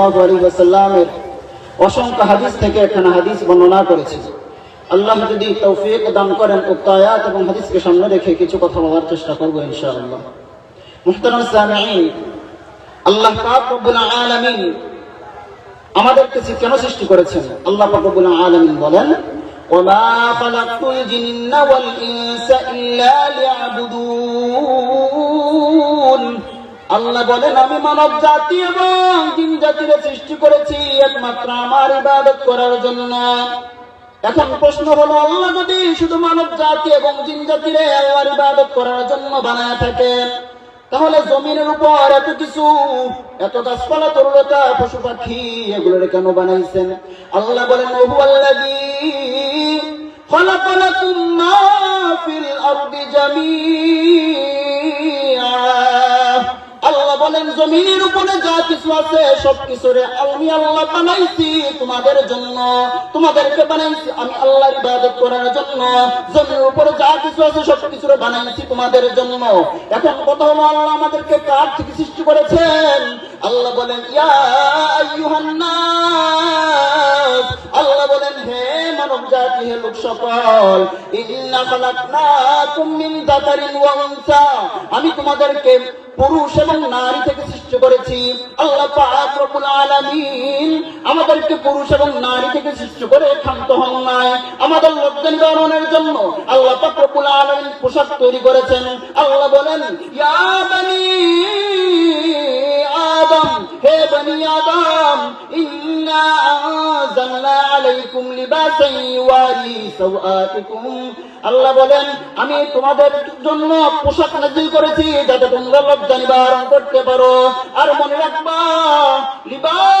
সাল্লাল্লাহু আলাইহি ওয়াসাল্লামের অসংখ্য হাদিস থেকে এখানে হাদিস বর্ণনা করেছি আল্লাহ যদি তৌফিক দান করেন উক্ত আয়াত এবং হাদিসকে সামনে রেখে কিছু কথা বলার চেষ্টা করবো ইনশাআল্লাহ মুহতারাম সামিঈন আল্লাহ পাক রব্বুল আলামিন আমাদেরকে কেন সৃষ্টি করেছেন আল্লাহ পাক রব্বুল আলামিন বলেন وما خلقت الجن والإنس إلا ليعبدون আল্লাহ বলেন আমি মানব জাতি এবং জাতিকে সৃষ্টি করেছি একমাত্র আমার ইবাদত করার জন্য। এখন প্রশ্ন হলো, আল্লাহ যদি শুধু মানব জাতি এবং জিন জাতিরে আল্লাহর ইবাদত করার জন্য বানায় থাকে তাহলে জমিনের উপর এত কিছু, এত গাছপালা তরুলতা পশু পাখি, এগুলোর কেন বানাইছেন? আল্লাহ বলেন, ওহু আল্লাহ খলাকলাকুম মা ফিল আরদি বলেন, জমিনের উপরে যা কিছু আছে, সব কিছুরে আমি আল্লাহ বানাইছি তোমাদের জন্য। তোমাদেরকে বানাইছি আমি আল্লাহর ইবাদত করার জন্য। জমির উপরে যা কিছু আছে, সব কিছুরে বানাইছি তোমাদের জন্য। এখন কথা হলো, আল্লাহ আমাদেরকে কার থেকে সৃষ্টি করেছেন? আল্লাহ বলেন আল্লাহ বলেন, হে মানব জাতি, হে লোক সকল আমি তোমাদেরকে পুরুষ এবং নারী থেকে সৃষ্টি করেছি। আল্লাহ আমাদেরকে পুরুষ এবং নারী থেকে সৃষ্টি করে ক্ষান্ত হন নাই। আমাদের লজ্জা নিবারণের জন্য আল্লাহ পাক রব্বুল আলামিন পোশাক তৈরি করেছেন। আল্লাহ বলেন, ইয়া আদম, হে বনি আদম, ইন্না আনজালনা আলাইকুম লিবাসান ইওয়ারি সাওআতিকুম আল্লাহ বলেন, আমি তোমাদের জন্য পোশাক নাজিল করেছি যাতে তোমরা লজ্জা নিবারণ করতে পারো। আর মনে রাখবা লিবাসুত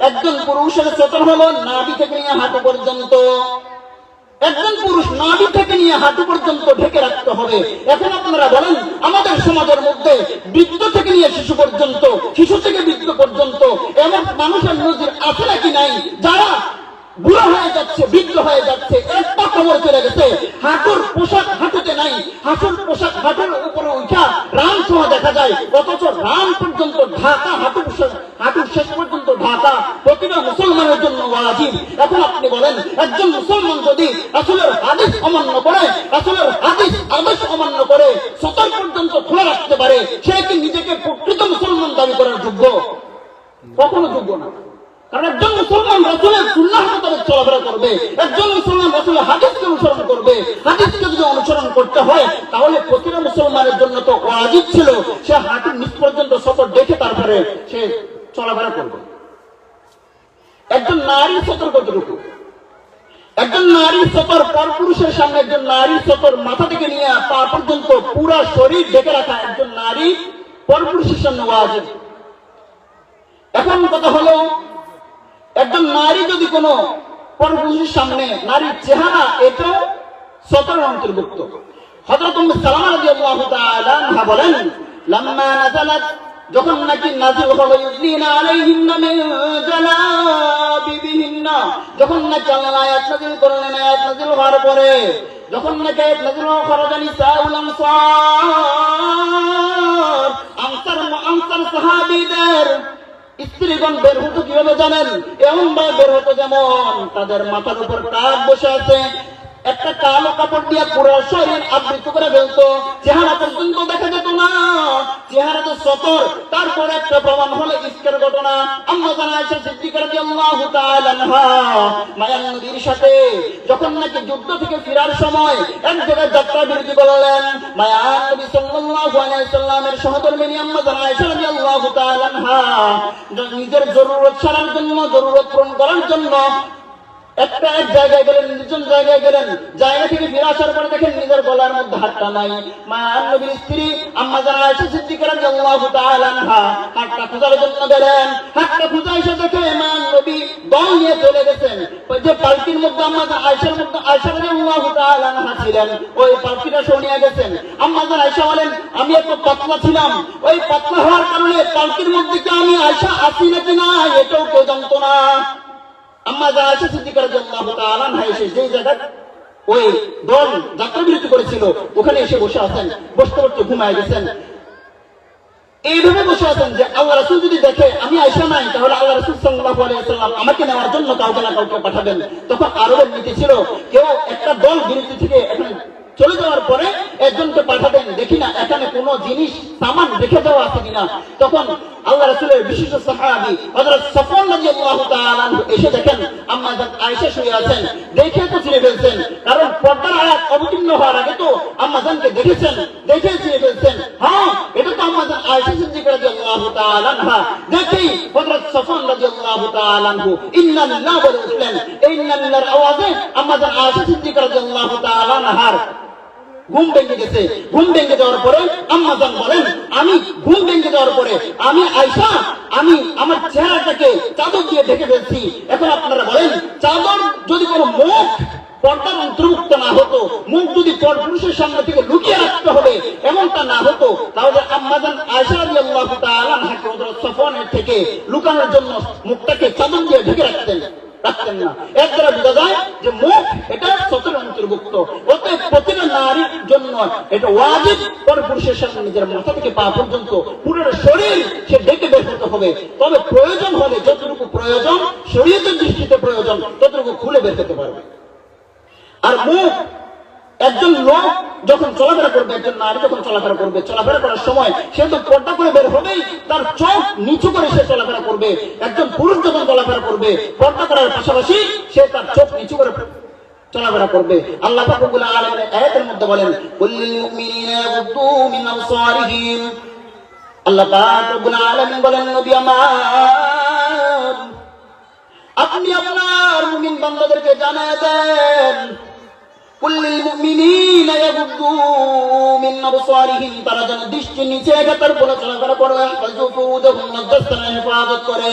একজন পুরুষের সতর হলো নাবি থেকে নিয়ে হাঁটু পর্যন্ত। একজন পুরুষ নাবি থেকে নিয়ে হাঁটু পর্যন্ত ঢেকে রাখতে হবে। এখন আপনারা বলেন, আমাদের সমাজের মধ্যে বৃদ্ধ থেকে নিয়ে শিশু পর্যন্ত, শিশু থেকে বৃদ্ধ পর্যন্ত এমন মানুষের নজির আছে নাকি নাই? যারা বুড়ো হয়ে যাচ্ছে, বৃদ্ধ হয়ে যাচ্ছে, একটা খবর চলে গেছে। হাঁটুর পোশাক হাঁটুতে নাই হাঁটুর পোশাক হাঁটুর উপরে উঠা রান সহ দেখা যায়। অথচ রান পর্যন্ত ঢাকা, হাঁটু হাঁটুর শেষ পর্যন্ত ঢাকা। প্রতিটা মুসলমানের জন্য ওয়াজিব। এখন আপনি বলেন, একজন মুসলমান যদি আসলের আদেশ অমান্য করে আসলের আদেশ আদেশ অমান্য করে, সতর পর্যন্ত খোলা রাখতে পারে, সে কি নিজেকে প্রকৃত মুসলমান দাবি করার যোগ্য? কখনো যোগ্য না। একজন মুসলমান রসুলের মোতাবেক চলাফেরা করবে, একজন মুসলমান রসুলের হাদিসকে অনুসরণ করবে, হাদিসকে যদি অনুসরণ করতে হয়, তাহলে প্রতিটা মুসলমানের জন্য তো ছিল। সে পর্যন্ত সতর দেখে তারপরে সে চলাফেরা করবে। একজন নারী সতর কতটুকু? একজন নারী সতর পর পুরুষের সামনে একজন নারী সতর মাথা থেকে নিয়ে পা পর্যন্ত পুরা শরীর ঢেকে রাখা একজন নারী পর পুরুষের সামনে ওয়াজিব। এখন কথা হলো একজন নারী যদি কোনো পরপুরুষের সামনে নারীর চেহারা, এটা সতর অন্তর্ভুক্ত। উম্মে সালামা আনহা বলেন, লাম্মা নাযালাত, যখন নাকি নাযিল হলো ইউযিনা আলাইহিন্না মিন জালাবিবিহিন্না, যখন নাকি আল্লাহ আয়াত নাযিল করলেন, আয়াত নাযিল হওয়ার পরে, যখন নাকি আয়াত নাযিল হওয়া খরাজা নিসাউল আনসার আনসার সাহাবীদের স্ত্রীগণ বের হতো কীভাবে জানেন? এমন ভাবে বের হতো যেমন, তাদের মাথার উপর কাক বসে আছে। একটা কালো কাপড় দিয়ে পুরো শরীর আবৃত করে ফেলতো। চেহারা পর্যন্ত দেখা যেত না। চেহারা তো সতর। তারপর একটা প্রমাণ হলো ইস্কের ঘটনা। আম্মা জানা আয়েশা মায়ান নবীর সাথে যখন নাকি যুদ্ধ থেকে ফেরার সময় এক জায়গায় যাত্রা বিরতি করলেন, মায়ান নবী সাল্লাল্লাহু আলাইহি সাল্লামের সহধর্মিনী আম্মা জানা আয়েশা রাদিয়াল্লাহু নিজের জরুরত সারার জন্য, জরুরত পূরণ করার জন্য একটা এক জায়গায় গেলেন নির্জন জায়গায় গেলেন। জায়গা থেকে ফিরে আসার পরে দেখেন নিজের গলার মধ্যে হাতটা নাই। মা, নবীর স্ত্রী, আম্মা জানা আয়েশা সিদ্দিকা রাদিয়াল্লাহু তাআলা আনহা, হাতটা খোঁজার জন্য গেলেন। হাতটা খুঁজে এসে দেখে, মা, নবী দল নিয়ে চলে গেছেন। ওই যে পালকির মধ্যে আম্মা জানা আয়েশার মধ্যে, আয়েশা রাদিয়াল্লাহু তাআলা ছিলেন, ওই পালকিটা শুনিয়ে গেছেন। আম্মা জানা আয়েশা বলেন, আমি একটু পাতলা ছিলাম। ওই পাতলা হওয়ার কারণে পালকির মধ্যে কি আমি আয়েশা আছি নাকি না? এটাও কেউ না। আম্মা যা আছে সিদ্দিকার আলান যেই জায়গা ওই দল যাত্রা বিরতি করেছিল, ওখানে এসে বসে আছেন, বসতে বসতে ঘুমায় গেছেন। এইভাবে বসে আছেন যে আল্লাহ রাসুল যদি দেখে, আমি আইসা নাই, তাহলে আল্লাহ রাসুল সাল্লাহ আলাইসাল্লাম আমাকে নেওয়ার জন্য কাউকে না কাউকে পাঠাবেন। তখন আরবের নীতি ছিল, কেউ একটা দল বিরতি থেকে এখানে চলে যাওয়ার পরে একজনকে পাঠাবেন, দেখি না, এখানে কোনো জিনিস, সামান রেখে দেওয়া আছে কিনা? তখন আল্লাহ রাসূলের বিশিষ্ট সাহাবী সফওয়ান রাদিয়াল্লাহু তাআলা এসে দেখেন, আম্মা আয়েশা শুয়ে আছেন, দেখে তো চিনে ফেলছেন, কারণ পর্দার আয়াত অবতীর্ণ হওয়ার আগে তো আম্মা জানকে দেখেছেন, দেখে চিনে ফেলছেন। হ্যাঁ এটা তো আম্মা জান আয়েশা সিদ্দিকা রাদিয়াল্লাহু তাআলা আনহা। দেখেই হযরত সফওয়ান রাদিয়াল্লাহু তাআলা আনহু ইন্না লিল্লাহি বলে উঠলেন এই ইন্না আওয়াজে আম্মা জান আয়েশা সিদ্দিকা রাদিয়াল্লাহু তাআলা আনহার। ঘুম ভেঙে গেছে। ঘুম ভেঙে যাওয়ার পরে আম্মাজান বলেন, আমি ঘুম ভেঙে যাওয়ার পরে আমি আয়সা আমি আমার চেহারাটাকে চাদর দিয়ে ঢেকে ফেলছি। এখন আপনারা বলেন, চাদর যদি কোনো মুখ পর্দার অন্তর্ভুক্ত না হতো, মুখ যদি পর পুরুষের সামনে থেকে লুকিয়ে রাখতে হবে, এমনটা না হতো, তাহলে আম্মাজান আয়সা রাদিয়াল্লাহু তাআলা আনহাকে হযরত সফওয়ানের থেকে লুকানোর জন্য মুখটাকে চাদর দিয়ে ঢেকে রাখতেন রাখতেন না। এর দ্বারা বোঝা যায় যে মুখ এটা সতের অন্তর্ভুক্ত। অতএব পারবে। আর মুখ, একজন লোক যখন চলাফেরা করবে, একজন নারী যখন চলাফেরা করবে, চলাফেরা করার সময় সে তো পর্দা করে বের হবেই, তার চোখ নিচু করে সে চলাফেরা করবে। একজন পুরুষ যখন চলাফেরা করবে, পর্দা করার পাশাপাশি সে তার চোখ নিচু করে চলাফেরা করবে। আল্লাহ পাক রব্বুল আলামিন আয়াতের মধ্যে বলেন আল্লাহ পাক রব্বুল বলেন, নবী আমার, আপনি আপনার মুমিন দেন তারা যেন দৃষ্টি নিচে চলাফেরা করে হেফাজত করে।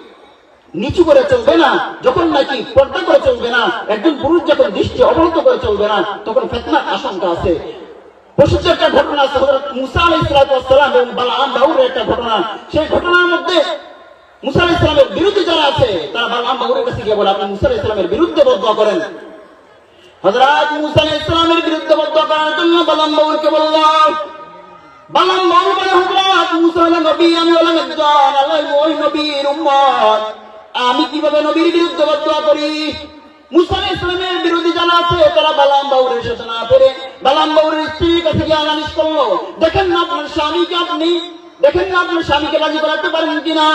নিচু করে চলবে না, যখন নাকি পর্দা করে চলবে না, একজন পুরুষ যখন দৃষ্টি অবনত করে চলবে না, তখন ফেতনার আশঙ্কা আছে। আছে মুসা আলাইহিস সালাম এবং বালাম বাউরের একটা ঘটনা। সেই ঘটনার মধ্যে মুসা আলাইহিস সালামের বিরুদ্ধে মুসা বালাম বললাম আমি কীভাবে নবীর বিরুদ্ধে বদয়া করি? মুসা আলাইহিস সালামের বিরোধী যারা আছে, তারা বালাম বাউরের সাথে না পেরে বালাম বাউরের স্ত্রীর কাছে গিয়ে আনানিস করল, দেখেন না আপনার স্বামীকে আপনি, দেখেন না আপনার স্বামীকে রাজি করাতে পারেন কিনা?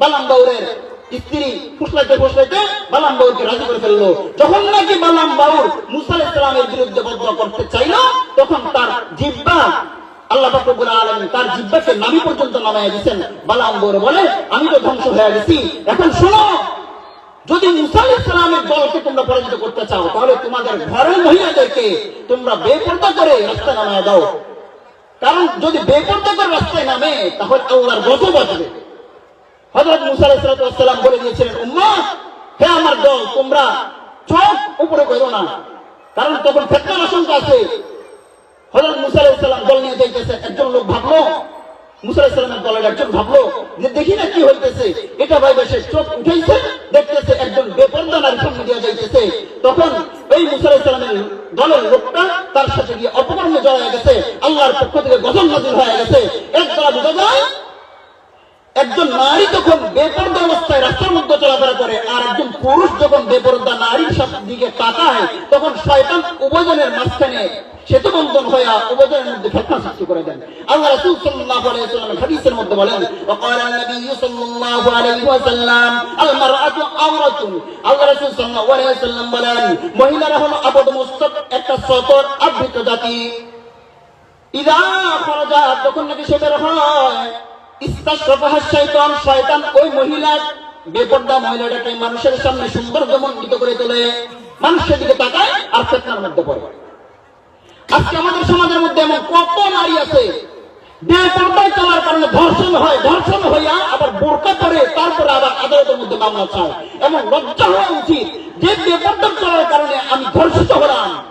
বালাম বাউরের স্ত্রী ফুসলাইতে ফুসলাইতে বালাম বাউরকে রাজি করে ফেলল। যখন নাকি বালাম বাউর মুসা ইসলামের সালামের বিরুদ্ধে বদয়া করতে চাইলো, তখন তার জিহ্বা আল্লাহ তার নামি পর্যন্ত নামায় দিয়েছেন বলে আমি তো ধ্বংস হয়ে গেছি। এখন শোনো, যদি দলকে তোমরা পরাজিত করতে চাও, তাহলে তোমাদের ঘরের মহিলাদেরকে তোমরা বেপর্দা করে রাস্তায় নামায় দাও। কারণ যদি বেপর্দা করে রাস্তায় নামে, তাহলে আল্লাহর গজব আসবে। হযরত মুসা বলে দিয়েছিলেন উম্মাহ হে আমার দল, তোমরা চোখ উপরে করো না। কারণ তখন ফেতনার আশঙ্কা আছে। যাইতেছে একজন লোক ভাবলো মুসাইসালামের দলের একজন ভাবলো যে দেখি না কি হইতেছে। এটা ভাই চোখ উঠেছে দেখতেছে একজন যাইতেছে। তখন এই মুসাইসালামের দলের লোকটা তার সাথে গিয়ে অপকর্মে জড়ায় গেছে, আল্লাহর পক্ষ থেকে গজন নাজিল হয়ে গেছে। এর দ্বারা বোঝা যায় একজন নারী যখন বেপরদা অবস্থায় রাস্তার মধ্যে চলাফেরা করে আর একজন পুরুষ যখন বেপর্দা নারীর দিকে তাকায়, তখন শয়তান উপজনের মাঝখানে একটা আবৃত জাতি। যখন নাকি সে হয় করে ধর্ষণ হয়, ধর্ষণ হইয়া আবার বোরকা করে তারপরে আবার আদালতের মধ্যে মামলা চায়। লজ্জা হওয়া উচিত যে বেপর্দা চলার কারণে আমি ধর্ষিত হলাম।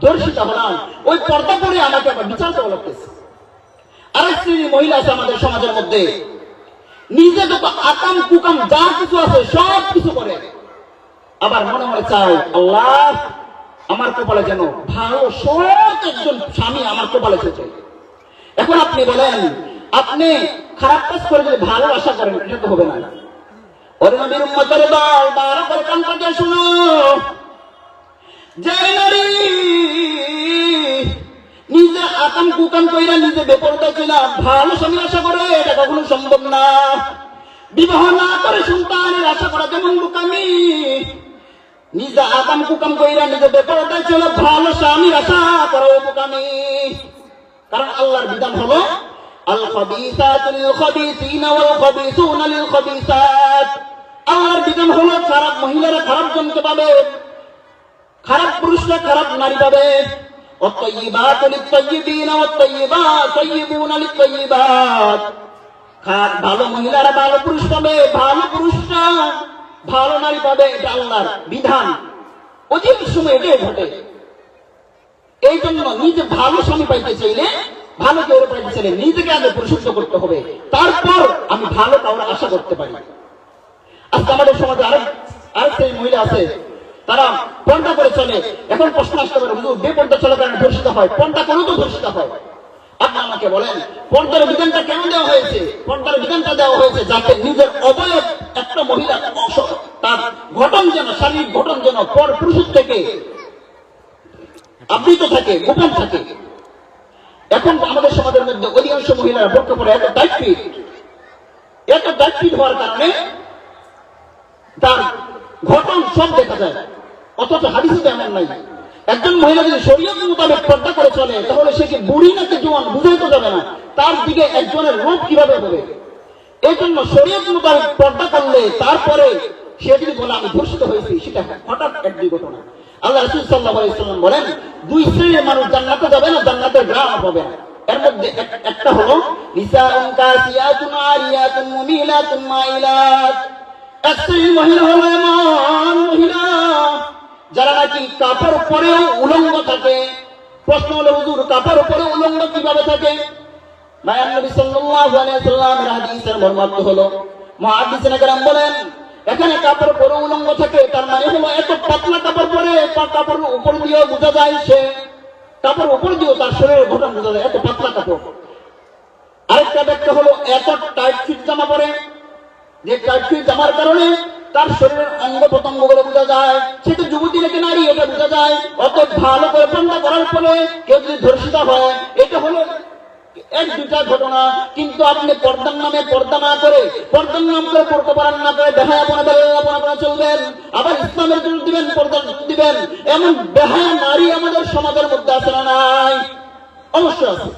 ধর্ষিত হলাম। ওই পর্দা করে আমাকে আবার বিচার দেওয়া লাগতেছে। শ্রেণির মহিলা আছে আমাদের সমাজের মধ্যে। নিজে আকাম কুকাম যা কিছু আছে, সব কিছু করে। আবার মনে মনে চাই আল্লাহ আমার কপালে যেন ভালো সৎ একজন স্বামী আমার কপালে এসেছে। এখন আপনি বলেন, আপনি খারাপ কাজ করে যদি ভালো আশা করেন, এটা তো হবে না। ওরে নবীর উম্মতের দল বারো করে কান পাঠিয়ে শুনো। যে নারী নিজে আকাম কুকাম কইরা নিজে বেপরদা ছিলাম ভালো স্বামী আশা করে এটা কখনো সম্ভব না। বিবাহ না করে সন্তানের আশা করা যেমন বোকামি। নিজে আকাম কুকাম কইরা নিজে বেপরদা ছিল, ভালো স্বামীর আশা করা বোকামি। কারণ আল্লাহর বিধান হলো ওয়াল খাবিসুন লিল খাবিসাত আল্লাহর বিধান হলো, খারাপ মহিলারা খারাপ জনকে পাবে, খারাপ পুরুষরা খারাপ নারী পাবে। والطيبات للطيبين والطيبات طيبون للطيبات খারাপ ভালো মহিলারা ভালো পুরুষ পাবে ভালো পুরুষরা ভালো নারী পাবে এটা আল্লাহর বিধান অধিক সময় এটাই ঘটে এই জন্য নিজে ভালো স্বামী পাইতে চাইলে ভালো কেউ পাইতে চাইলে নিজেকে আগে পরিশুদ্ধ করতে হবে তারপর আমি ভালো কাউরে আশা করতে পারি আজকে আমাদের সমাজে আরেক আরেক সেই মহিলা আছে তারা পর্দা করে চলে। এখন প্রশ্ন আসতে পারে, হুজুর বেপর্দা চলে কারণে ধর্ষিত হয় পর্দা কেন তো ধর্ষিত হয়? আপনি আমাকে বলেন পর্দার বিধানটা কেন দেওয়া হয়েছে? পর্দার বিধানটা দেওয়া হয়েছে যাতে নিজের অবয়ব একটা মহিলা তার গঠন যেন, শারীরিক গঠন যেন পর পুরুষের থেকে আবৃত থাকে, গোপন থাকে। এখন আমাদের সমাজের মধ্যে অধিকাংশ মহিলারা বোরকা পরে এত ফিট এত টাইট হওয়ার কারণে তার ঘটন সব দেখা যায়। অথচ হাদিসে এমন নাই। একজন মহিলা যদি শরীয়ত মোতাবেক পর্দা করে চলে, তাহলে সে কি বুড়ি নাকি জোয়ান, বুঝাই তো যাবে না। তার দিকে একজনের রূপ কীভাবে হবে? এই জন্য শরীয়ত মোতাবেক পর্দা করলে তারপরে সে যদি বলে আমি ধর্ষিত হয়েছি, সেটা হঠাৎ এক দুর্ঘটনা। আল্লাহ রসুল সাল্লাহ আলাইসাল্লাম বলেন, দুই শ্রেণির মানুষ জান্নাতে যাবে না, জান্নাতের গ্রাম হবে না। এর মধ্যে একটা হলো, নিসাউন কাসিয়াতুন আরিয়াতুন মুমিলাতুন মাইলাত। এক শ্রেণির মহিলা হলো এমন মহিলা যারা নাকি কাপড় পরেও উলঙ্গ থাকে প্রশ্ন হলো হুজুর কাপড় পরে উলঙ্গ কিভাবে থাকে মায়ান নবী সাল্লাল্লাহু আলাইহি সাল্লামের হাদিসের মর্মার্থ হলো মুহাদ্দিসিন کرام বলেন এখানে কাপড় পরে উলঙ্গ থাকে তার মানে হলো এত পাতলা কাপড় পরে পা- কাপড়ের উপর দিয়েও বোঝা যায় সে কাপড় উপর দিয়েও তার শরীরের গঠন বোঝা যায় এত পাতলা কাপড় আরেকটা ব্যাখ্যা হলো এত টাইট ফিট জামা পরে যে টাইট ফিট জামার কারণে তার শরীরের অঙ্গ প্রত্যঙ্গগুলো বোঝা যায়, সে তো যুবতী নাকি নারী, এটা বোঝা যায়। অত ভালো করে পর্দা করার ফলে কেউ যদি ধর্ষিত হয়, এটা হলো এক দুটা ঘটনা। কিন্তু আপনি পর্দার নামে পর্দা না করে, পর্দার নাম করে পড়তে পারেন না করে বেহায়া পনা বেহায়া পনা চলবেন। আবার ইসলামের জন্য দিবেন জন্য দিবেন। এমন বেহায়া নারী আমাদের সমাজের মধ্যে আছে না নাই? অবশ্যই আছে।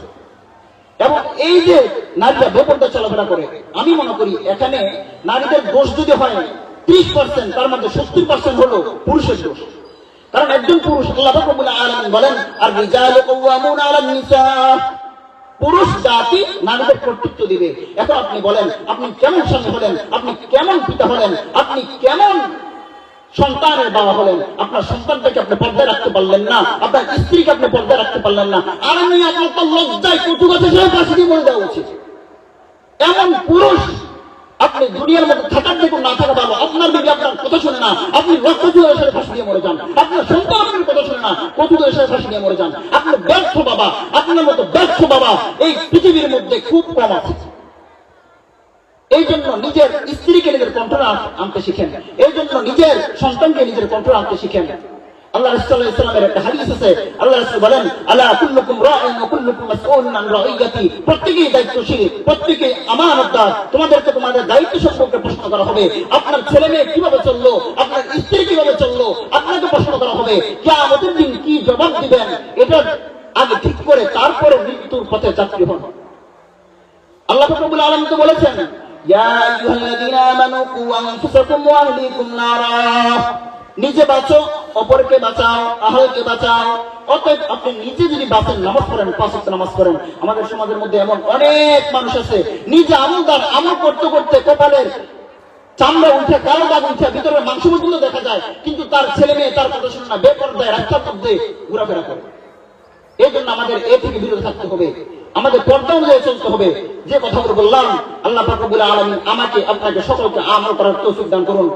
এবং এই যে নারীরা বেপর্দা চলাফেরা করে, আমি মনে করি এখানে নারীদের দোষ যদি হয় ত্রিশ পার্সেন্ট তার মধ্যে সত্তর পার্সেন্ট হলো পুরুষের দোষ। কারণ একজন পুরুষ আল্লাহ রাব্বুল বলেন, আর পুরুষ জাতি নারীদের কর্তৃত্ব দিবে। এখন আপনি বলেন, আপনি কেমন স্বামী হলেন? আপনি কেমন পিতা হলেন? আপনি কেমন সন্তানের বাবা হলেন? আপনার সন্তানটাকে আপনি পর্দায় রাখতে পারলেন না। আপনার স্ত্রীকে আপনি পর্দায় রাখতে পারলেন না। আর আমি আপনার লজ্জায় কটু কথা সে ফাঁসি দিয়ে মরে দেওয়া উচিত। এমন পুরুষ আপনি দুনিয়ার মধ্যে থাকার দেখুন না থাকা ভালো। আপনার দিকে আপনার কথা শুনে না। আপনি দিয়ে এসে ফাঁসি দিয়ে মরে যান। আপনার সন্তান আপনার কথা শুনে না কত এসে ফাঁসি দিয়ে মরে যান। ব্যর্থ বাবা। আপনার মতো ব্যর্থ বাবা এই পৃথিবীর মধ্যে খুব কম আছে। এই জন্য নিজের স্ত্রীকে নিজের কন্ট্রোল আনতে শিখেন। এই জন্য নিজের সন্তানকে নিজের কন্ট্রোল আনতে শিখেন। আল্লাহ রাসূল একটা হাদিস আছে। আল্লাহ রাসূল বলেন, আলা কুল্লুকুম রাইন ওয়া কুল্লুকুম মাসউলুন আন রাইয়াতি। প্রত্যেকেই দায়িত্বশীল প্রত্যেকে আমানতদার। তোমাদেরকে তোমাদের দায়িত্ব সম্পর্কে প্রশ্ন করা হবে। আপনার ছেলে মেয়ে কীভাবে চলল? আপনার স্ত্রী কীভাবে চলল? আপনাকে প্রশ্ন করা হবে, কিয়ামতের দিন কি জবাব দিবেন? এটা আগে ঠিক করে তারপরে মৃত্যুর পথে যাত্রী হন। আল্লাহ রাব্বুল আলামিন তো বলেছেন, ইয়া আইয়ুহাল্লাযীনা আমানু কু আনফুসাকুম ওয়া আহলিকুম নারা। নিজে বাঁচো, অপরকে বাঁচাও, আহলকে বাঁচাও। অতএব আপনি নিজে যদি বাঁচেন, নামাজ পড়েন, পাঁচ নামাজ পড়েন। আমাদের সমাজের মধ্যে এমন অনেক মানুষ আছে, নিজে আমলদার আমল করতে করতে কপালের চামড়া উঠে, কালো দাগ উঠে ভিতরে মাংস পর্যন্ত দেখা যায়, কিন্তু তার ছেলে মেয়ে তার কথা শুনে না, বেপরদায় রাস্তার মধ্যে ঘোরাফেরা করে। এই জন্য আমাদের এ থেকে বিরত থাকতে হবে। আমাদের পর্দা অনুযায়ী চলতে হবে। যে কথাগুলো বললাম, আল্লাহ পাকুবুল আলম আমাকে আপনাকে সকলকে আমল করার তৌফিক দান করুন।